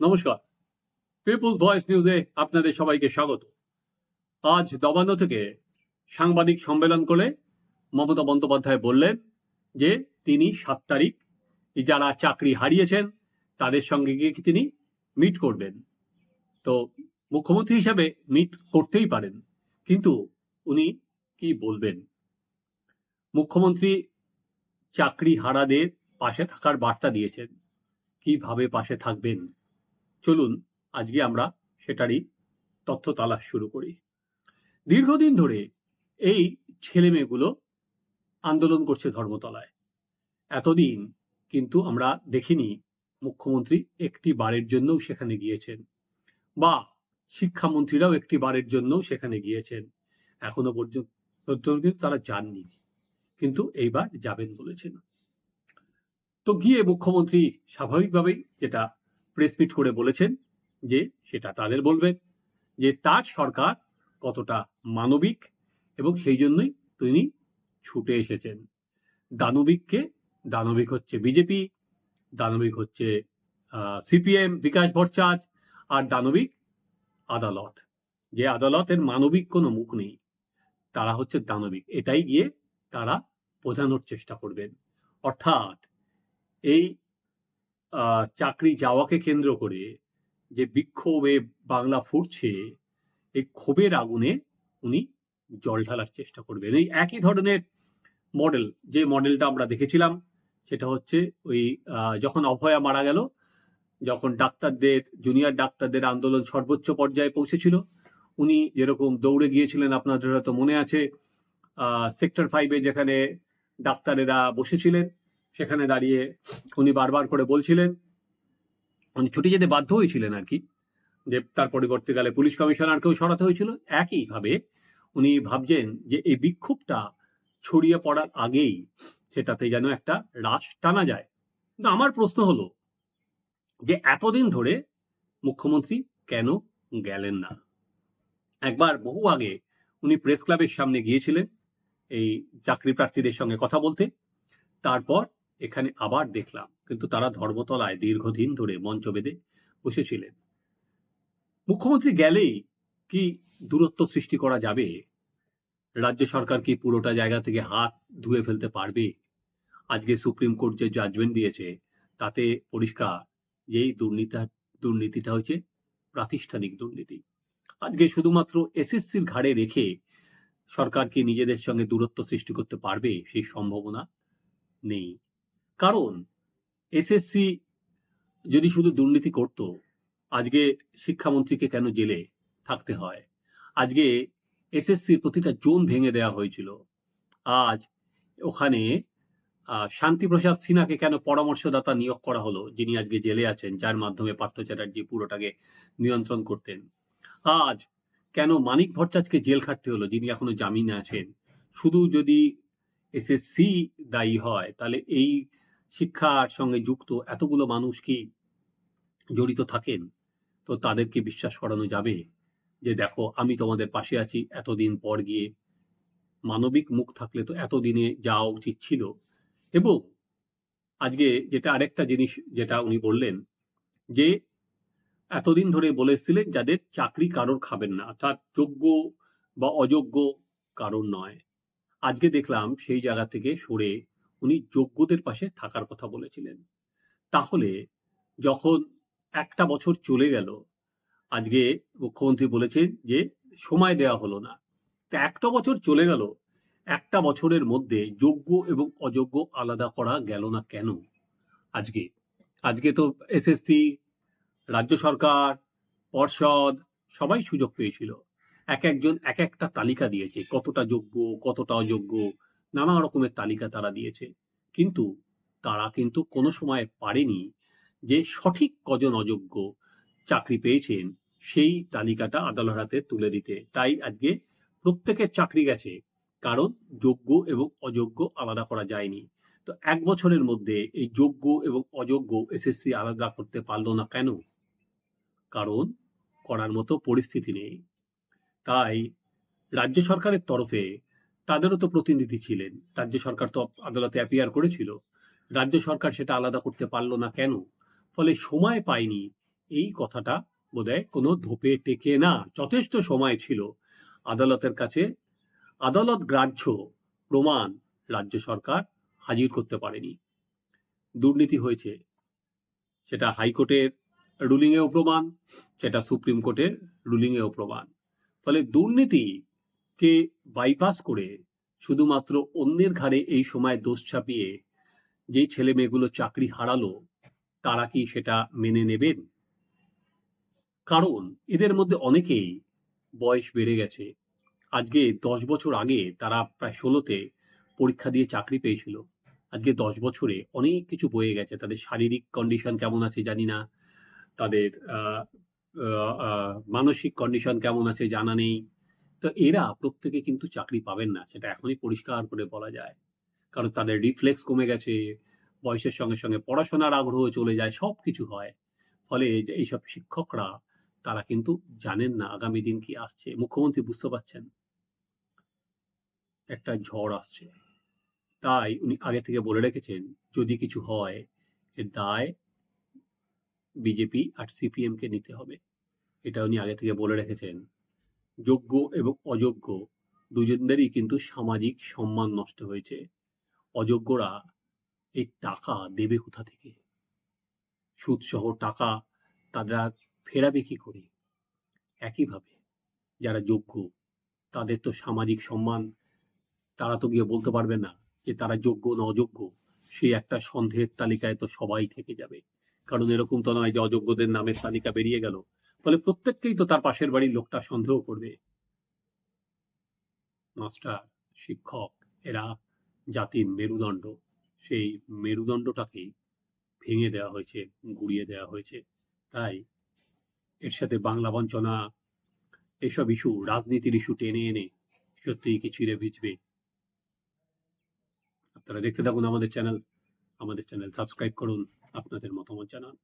নমস্কার। People's voice নিউজে আপনাদের সবাইকে স্বাগত। আজ দবান্ন থেকে সাংবাদিক সম্মেলন করে মমতা বন্দ্যোপাধ্যায় বললেন যে, তিনি সাত তারিখ যারা চাকরি হারিয়েছেন, তাদের সঙ্গে গিয়ে তিনি মিট করবেন। তো মুখ্যমন্ত্রী হিসাবে মিট করতেই পারেন, কিন্তু উনি কি বলবেন? মুখ্যমন্ত্রী চাকরি হারাদের পাশে থাকার বার্তা দিয়েছেন। কীভাবে পাশে থাকবেন? চলুন আজকে আমরা সেটারই তথ্য তালাশ শুরু করি। দীর্ঘদিন ধরে এই ছেলে মেয়েগুলো আন্দোলন করছে ধর্মতলায়। এতদিন কিন্তু আমরা দেখিনি মুখ্যমন্ত্রী একটি বারের জন্যও সেখানে গিয়েছেন বা শিক্ষামন্ত্রীরাও একটি বারের জন্যও সেখানে গিয়েছেন। এখনও পর্যন্ত কিন্তু তারা যাননি, কিন্তু এইবার যাবেন বলেছেন। তো গিয়ে মুখ্যমন্ত্রী স্বাভাবিকভাবেই যেটা প্রেস মিট করে বলেছেন যে সেটা তাদের বলবেন যে তার সরকার কতটা মানবিক এবং সেই জন্যই তিনি ছুটে এসেছেন। দানবিককে, দানবিক হচ্ছে বিজেপি, দানবিক হচ্ছে সিপিএম, বিকাশ ভট্টাচার্য আর দানবিক আদালত। যে আদালতের মানবিক কোনো মুখ নেই, তারা হচ্ছে দানবিক। এটাই গিয়ে তারা বোঝানোর চেষ্টা করবেন। অর্থাৎ এই চাকরি যাওয়াকে কেন্দ্র করে যে বিক্ষোভে বাংলা ফুটছে, এই ক্ষোভের আগুনে উনি জল ঢালার চেষ্টা করবেন। এই একই ধরনের মডেল যে মডেলটা আমরা দেখেছিলাম, সেটা হচ্ছে ওই যখন অভয়া মারা গেল, যখন ডাক্তারদের জুনিয়র ডাক্তারদের আন্দোলন সর্বোচ্চ পর্যায়ে পৌঁছেছিল, উনি যেরকম দৌড়ে গিয়েছিলেন, আপনাদের হয়তো মনে আছে সেক্টর ফাইভে যেখানে ডাক্তারেরা বসেছিলেন সেখানে দাঁড়িয়ে উনি বারবার করে বলছিলেন। উনি ছুটি যেতে বাধ্য হয়েছিলেন আর কি, যে তার পরবর্তীকালে পুলিশ কমিশনারকেও সরাতে হয়েছিল। একইভাবে উনি ভাবছেন যে এই বিক্ষোভটা ছড়িয়ে পড়ার আগেই সেটাতে যেন একটা রাশ টানা যায়। কিন্তু আমার প্রশ্ন হলো যে এতদিন ধরে মুখ্যমন্ত্রী কেন গেলেন না? একবার বহু আগে উনি প্রেস ক্লাবের সামনে গিয়েছিলেন এই চাকরি প্রার্থীদের সঙ্গে কথা বলতে। তারপর এখানে আবার দেখলাম, কিন্তু তারা ধর্মতলায় দীর্ঘদিন ধরে মঞ্চ বেঁধে বসেছিলেন। মুখ্যমন্ত্রী গেলেই কি দূরত্ব সৃষ্টি করা যাবে? রাজ্য সরকার কি পুরোটা জায়গা থেকে হাত ধুয়ে ফেলতে পারবে? আজকে সুপ্রিম কোর্ট যে জাজমেন্ট দিয়েছে, তাতে পরিষ্কার যে এই দুর্নীতি, দুর্নীতিটা হচ্ছে প্রাতিষ্ঠানিক দুর্নীতি। আজকে শুধুমাত্র এসএসসির ঘাড়ে রেখে সরকার কি নিজেদের সঙ্গে দূরত্ব সৃষ্টি করতে পারবে সেই সম্ভাবনা নেই। কারণ এসএসসি যদি শুধু দুর্নীতি করত, আজকে শিক্ষামন্ত্রীকে কেন জেলে থাকতে হয়? আজকে এসএসসির প্রতিটা জোন ভেঙে দেওয়া হয়েছিল। আজ ওখানে শান্তিপ্রসাদ সিনহাকে কেন পরামর্শদাতা নিয়োগ করা হলো, যিনি আজকে জেলে আছেন, যার মাধ্যমে পার্থ চ্যাটার্জি পুরোটাকে নিয়ন্ত্রণ করতেন। আজ কেন মানিক ভট্টাচার্যকে জেল খাটতে হলো, যিনি এখনও জামিনে আছেন? শুধু যদি এসএসসি দায়ী হয়, তাহলে এই শিক্ষার সঙ্গে যুক্ত এতগুলো মানুষ কি জড়িত থাকেন? তো তাদেরকে বিশ্বাস করানো যাবে যে, দেখো, আমি তোমাদের পাশে আছি এতদিন পর গিয়ে। মানবিক মুখ থাকলে তো এতদিনে যাওয়া উচিত ছিল। এবং আজকে যেটা আরেকটা জিনিস যেটা উনি বললেন যে, এতদিন ধরে বলেছিলেন যাদের চাকরি কারোর খাবেন না, অর্থাৎ যোগ্য বা অযোগ্য কারণ নয়। আজকে দেখলাম সেই জায়গা থেকে সরে উনি যোগ্যদের পাশে থাকার কথা বলেছিলেন। তাহলে যখন একটা বছর চলে গেল, আজকে মুখ্যমন্ত্রী বলেছেন যে সময় দেওয়া হলো না। তা একটা বছর চলে গেল, একটা বছরের মধ্যে যোগ্য এবং অযোগ্য আলাদা করা গেল না কেন? আজকে আজকে তো এসএসসি, রাজ্য সরকার, পর্ষদ সবাই সুযোগ পেয়েছিল। এক একজন এক একটা তালিকা দিয়েছে, কতটা যোগ্য, কতটা অযোগ্য নানা রকমের তালিকা তারা দিয়েছে। কিন্তু তারা কিন্তু কোনো সময় পারেনি যে সঠিক কজন অযোগ্য চাকরি পেয়েছেন সেই তালিকাটা আদালত হাতে তুলে দিতে। তাই আজকে প্রত্যেকের চাকরি গেছে, কারণ যোগ্য এবং অযোগ্য আলাদা করা যায়নি। তো এক বছরের মধ্যে এই যোগ্য এবং অযোগ্য এসএসসি আলাদা করতে পারল না কেন? কারণ করার মতো পরিস্থিতি নেই। তাই রাজ্য সরকারের তরফে তাদেরও তো প্রতিনিধি ছিলেন। রাজ্য সরকার তো আদালতে অ্যাপিয়ার করেছিল। রাজ্য সরকার সেটা আলাদা করতে পারল না কেন? ফলে সময় পায়নি। এই কথাটা বোধহয় কোনো ধোপে টেকে না। যথেষ্ট সময় ছিল। আদালতের কাছে আদালত গ্রাহ্য প্রমাণ রাজ্য সরকার হাজির করতে পারেনি। দুর্নীতি হয়েছে। সেটা হাইকোর্টের রুলিংয়েও প্রমাণ, সেটা সুপ্রিম কোর্টের রুলিংয়েও প্রমাণ। ফলে দুর্নীতিকে বাইপাস করে শুধুমাত্র অন্যের ঘাড়ে এই সময় দোষ চাপিয়ে যে ছেলে মেয়েগুলো চাকরি হারালো, তারা কি সেটা মেনে নেবেন? কারণ এদের মধ্যে অনেকেই বয়স বেড়ে গেছে। আজকে দশ বছর আগে তারা প্রায় ষোলোতে পরীক্ষা দিয়ে চাকরি পেয়েছিল। আজকে দশ বছরে অনেক কিছু বয়ে গেছে। তাদের শারীরিক কন্ডিশন কেমন আছে জানি না। তাদের মানসিক কন্ডিশন কেমন আছে জানা নেই। তো এরা প্রত্যেকে কিন্তু চাকরি পাবেন না, সেটা এখনই পরিষ্কার করে বলা যায়। কারণ তাদের রিফ্লেক্স কমে গেছে, বয়সের সঙ্গে সঙ্গে পড়াশোনার আগ্রহ চলে যায় সব কিছু হয়। ফলে এইসব শিক্ষকরা, তারা কিন্তু জানেন না আগামী দিন কি আসছে। মুখ্যমন্ত্রী বুঝতে পারছেন। একটা ঝড় আসছে। তাই উনি আগে থেকে বলে রেখেছেন, যদি কিছু হয়, এর দায় বিজেপি আর সিপিএম কে নিতে হবে। এটা উনি আগে থেকে বলে রেখেছেন। যোগ্য এবং অযোগ্য দুজনদেরই কিন্তু সামাজিক সম্মান নষ্ট হয়েছে। অযোগ্যরা এই টাকা দেবে কোথা থেকে? সুদ সহ টাকা তারা ফেরাবে কি করে? একইভাবে যারা যোগ্য, তাদের তো সামাজিক সম্মান তারা তো গিয়ে বলতে পারবে না যে তারা যোগ্য না অযোগ্য। সেই একটা সন্দেহের তালিকায় তো সবাই থেকে যাবে। কারণ এরকম তো নয় যে অযোগ্যদের নামের তালিকা বেরিয়ে গেল। ফলে প্রত্যেককেই তো তার পাশের বাড়ির লোকটা সন্দেহ করবে। মাস্টার, শিক্ষক, এরা জাতির মেরুদণ্ড। সেই মেরুদণ্ডটাকেই ভেঙে দেওয়া হয়েছে, গুড়িয়ে দেওয়া হয়েছে। তাই এর সাথে বাংলা বঞ্চনা, এসব ইস্যু রাজনীতির ইস্যু টেনে এনে সত্যিই কি ছিঁড়ে ভিজবে? আপনারা দেখতে থাকুন আমাদের চ্যানেল। আমাদের চ্যানেল সাবস্ক্রাইব করুন, আপনাদের মতামত জানান।